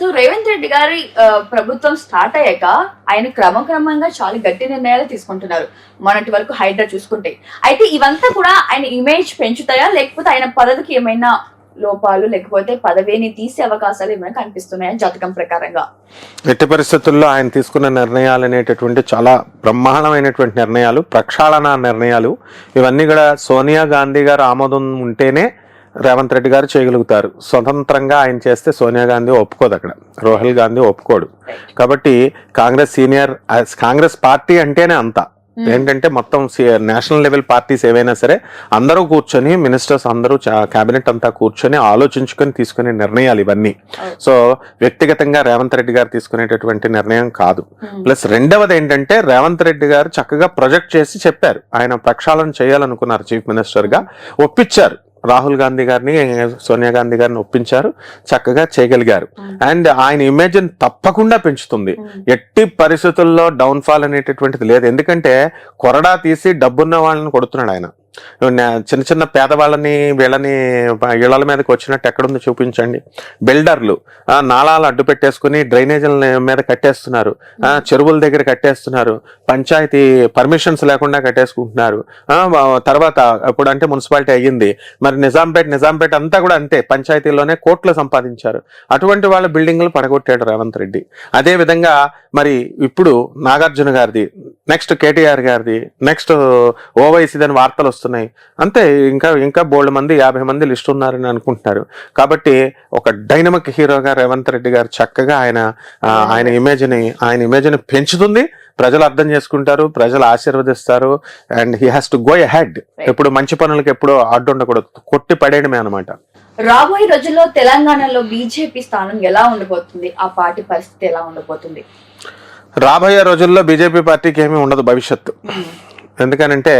So Revanth Reddy గారి ప్రభుత్వం start అయ్యాక ఆయన క్రమక్రమంగా చాలా గట్టి నిర్ణయాలు తీసుకుంటున్నారు. మొన్నటి వరకు హైడ్రా చూసుకుంటే. అయితే ఇవంతా కూడా ఆయన ఇమేజ్ పెంచుతాయా? లేకపోతే ఆయన పదవికి ఏమైనా లోపాలు లేకపోతే పదవిని తీసే అవకాశాలు ఏమైనా కనిపిస్తున్నాయా జాతకం ప్రకారంగా? ఎట్టి పరిస్థితుల్లో ఆయన తీసుకున్న నిర్ణయాలు అనేటటువంటి చాలా బ్రహ్మాండమైనటువంటి నిర్ణయాలు ప్రక్షాళన నిర్ణయాలు. ఇవన్నీ కూడా సోనియా గాంధీ గారు ఆమోదం ఉంటేనే రేవంత్ రెడ్డి గారు చేయగలుగుతారు. స్వతంత్రంగా ఆయన చేస్తే సోనియా గాంధీ ఒప్పుకోదు అక్కడ. రోహల్ గాంధీ ఒప్పుకోడు. కాబట్టి కాంగ్రెస్ సీనియర్ కాంగ్రెస్ పార్టీ అంటేనే అంత. ఏంటంటే మొత్తం నేషనల్ లెవెల్ పార్టీస్ ఏవైనా సరే అందరూ కూర్చొని మినిస్టర్స్ అందరూ కేబినెట్ అంతా కూర్చొని ఆలోచించుకొని తీసుకునే నిర్ణయాలు ఇవన్నీ. సో వ్యక్తిగతంగా రేవంత్ రెడ్డి గారు తీసుకునేటటువంటి నిర్ణయం కాదు. ప్లస్ రెండవది ఏంటంటే రేవంత్ రెడ్డి గారు చక్కగా ప్రొజెక్ట్ చేసి చెప్పారు. ఆయన ప్రక్షాళన చేయాలనుకున్నారు చీఫ్ మినిస్టర్గా ఒప్పించారు. రాహుల్ గాంధీ గారిని సోనియా గాంధీ గారిని ఒప్పించారు చక్కగా చేయగలిగారు. అండ్ ఆయన ఇమేజ్ తప్పకుండా పెంచుతుంది. ఎట్టి పరిస్థితుల్లో డౌన్ ఫాల్ అనేటటువంటిది లేదు ఎందుకంటే కొరడా తీసి డబ్బున్న వాళ్ళని కొడుతున్నాడు ఆయన చిన్న చిన్న పేదవాళ్ళని వీళ్ళని ఇళ్ళ మీదకి వచ్చినట్టు ఎక్కడుందో చూపించండి. బిల్డర్లు నాళాలు అడ్డు పెట్టేసుకుని డ్రైనేజీల మీద కట్టేస్తున్నారు. చెరువుల దగ్గర కట్టేస్తున్నారు. పంచాయతీ పర్మిషన్స్ లేకుండా కట్టేసుకుంటున్నారు. తర్వాత ఇప్పుడు అంటే మున్సిపాలిటీ అయ్యింది. మరి నిజాంపేట నిజాంపేట అంతా కూడా అంతే. పంచాయతీలోనే కోట్లు సంపాదించారు. అటువంటి వాళ్ళ బిల్డింగ్లు పడగొట్టాడు రేవంత్ రెడ్డి. అదే విధంగా మరి ఇప్పుడు నాగార్జున గారిది నెక్స్ట్ కేటీఆర్ గారిది నెక్స్ట్ ఓవైసీదని వార్తలు వస్తున్నాయి. అంతే ఇంకా ఇంకా బోల్డ్ మంది యాభై మంది లిస్ట్ ఉన్నారని అనుకుంటున్నారు. కాబట్టి ఒక డైనమిక్ హీరోగా రేవంత్ రెడ్డి గారు చక్కగా ఆయన ఆయన ఇమేజ్ని ఆయన ఇమేజ్ని పెంచుతుంది. ప్రజలు అర్థం చేసుకుంటారు ప్రజలు ఆశీర్వదిస్తారు and he has to go head ఎప్పుడు మంచి పనులకు ఎప్పుడు అడ్డు ఉండకూడదు. కొట్టి పడేయడమే అనమాట రాబోయే రోజుల్లో తెలంగాణలో బీజేపీ స్థానం ఎలా ఉండబోతుంది? ఆ పార్టీ పరిస్థితి ఎలా ఉండబోతుంది? రాబోయే రోజుల్లో బీజేపీ పార్టీకి ఏమీ ఉండదు భవిష్యత్తు. ఎందుకనంటే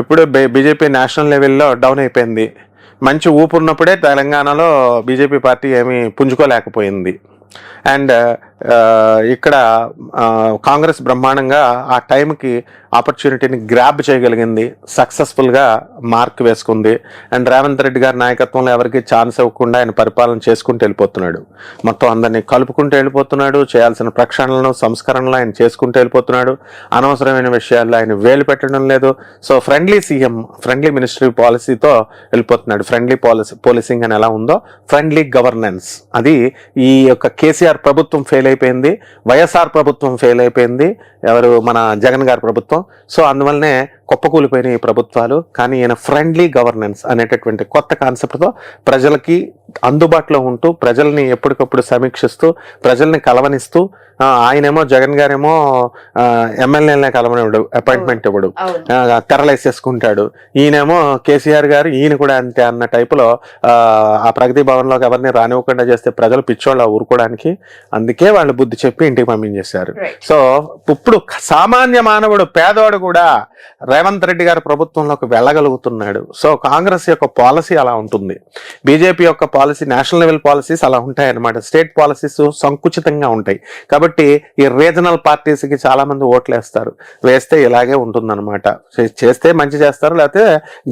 ఇప్పుడు బీజేపీ నేషనల్ లెవెల్లో డౌన్ అయిపోయింది. మంచి ఊపు ఉన్నప్పుడే తెలంగాణలో బీజేపీ పార్టీ ఏమీ పుంజుకోలేకపోయింది. అండ్ ఇక్కడ కాంగ్రెస్ బ్రహ్మాండంగా ఆ టైంకి ఆపర్చునిటీని గ్రాబ్ చేయగలిగింది సక్సెస్ఫుల్గా మార్క్ వేసుకుంది. అండ్ రేవంత్ రెడ్డి గారి నాయకత్వంలో ఎవరికి ఛాన్స్ ఇవ్వకుండా ఆయన పరిపాలన చేసుకుంటూ వెళ్ళిపోతున్నాడు. మొత్తం అందరినీ కలుపుకుంటూ వెళ్ళిపోతున్నాడు చేయాల్సిన ప్రక్షాళనలు సంస్కరణలు ఆయన చేసుకుంటూ వెళ్ళిపోతున్నాడు. అనవసరమైన విషయాల్లో ఆయన వేలు పెట్టడం లేదు. So friendly CM friendly ministry పాలసీతో వెళ్ళిపోతున్నాడు. ఫ్రెండ్లీ పాలసీ పోలీసింగ్ అని ఎలా ఉందో ఫ్రెండ్లీ గవర్నెన్స్. అది ఈ యొక్క కేసీఆర్ ప్రభుత్వం ఫెయిల్ అయిపోయింది వైఎస్ఆర్ ప్రభుత్వం ఫెయిల్ అయిపోయింది ఎవరు? మన జగన్ గారి ప్రభుత్వం. సో అందువల్లనే కుప్పకూలిపోయిన ఈ ప్రభుత్వాలు. కానీ ఈయన ఫ్రెండ్లీ గవర్నెన్స్ అనేటటువంటి కొత్త కాన్సెప్ట్తో ప్రజలకి అందుబాటులో ఉంటూ ప్రజల్ని ఎప్పటికప్పుడు సమీక్షిస్తూ ప్రజల్ని కలవనిస్తూ ఆయనేమో జగన్ గారేమో ఎమ్మెల్యేలనే కలవనివ్వడు అపాయింట్మెంట్ ఇవ్వడు తెరలేసేసుకుంటాడు. ఈయనేమో కేసీఆర్ గారు ఈయన కూడా అంతే అన్న టైపులో ఆ, ఆ ప్రగతి భవన్లోకి ఎవరిని రానివ్వకుండా చేస్తే ప్రజలు పిచ్చోళ్ళ ఊరుకోవడానికి అందుకే వాళ్ళు బుద్ధి చెప్పి ఇంటికి పంపించేశారు. సో ఇప్పుడు సామాన్య మానవుడు పేదవాడు కూడా రేవంత్ రెడ్డి గారి ప్రభుత్వంలోకి వెళ్ళగలుగుతున్నాడు. సో కాంగ్రెస్ యొక్క పాలసీ అలా ఉంటుంది. బీజేపీ యొక్క పాలసీ నేషనల్ లెవెల్ పాలసీస్ అలా ఉంటాయి అన్నమాట స్టేట్ పాలసీస్ సంకుచితంగా ఉంటాయి. కాబట్టి ఈ రీజనల్ పార్టీస్కి చాలామంది ఓట్లు వేస్తారు వేస్తే ఇలాగే ఉంటుందన్నమాట. చేస్తే మంచి చేస్తారు. లేకపోతే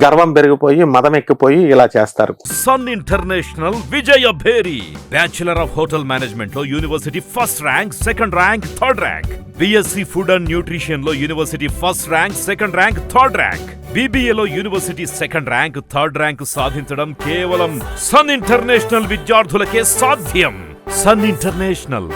గర్వం పెరిగిపోయి మదం ఎక్కిపోయి ఇలా చేస్తారు. Sun International Vijaya Bheri bachelor of hotel మేనేజ్మెంట్లో university first rank second rank third rank BSc food and న్యూట్రిషన్లో university first rank second rank third rank బీబీఏలో university second rank third rank సాధించడం కేవలం సన్ ఇంటర్నేషనల్ విద్యార్థులకే సాధ్యం. Sun International.